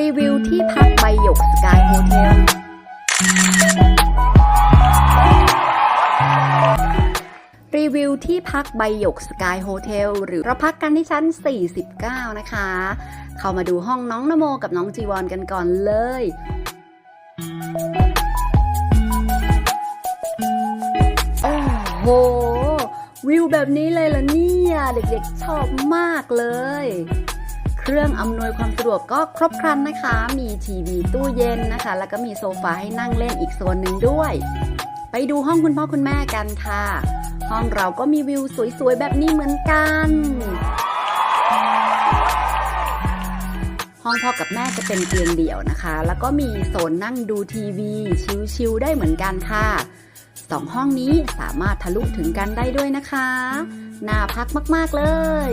รีวิวที่พักใบหยกสกายโฮเทล รีวิวที่พักใบหยกสกายโฮเทลหรือเราพักกันที่ชั้น 49 นะคะ เข้ามาดูห้องน้องนโมกับน้องจีวอนกันก่อนเลย โอ้โห วิวแบบนี้เลยล่ะเนี่ย เด็กๆชอบมากเลย เครื่องอำนวยความสะดวกก็ครบครันนะคะ มีทีวีตู้เย็นนะคะ แล้วก็มีโซฟาให้นั่งเล่นอีกโซนหนึ่งด้วย ไปดูห้องคุณพ่อคุณแม่กันค่ะ ห้องเราก็มีวิวสวยๆแบบนี้เหมือนกันห้องพ่อกับแม่จะเป็นเตียงเดี่ยวนะคะ แล้วก็มีโซนนั่งดูทีวี ชิลๆได้เหมือนกันค่ะสองห้องนี้สามารถทะลุถึงกันได้ด้วยนะคะ น่าพักมาก ๆ เลย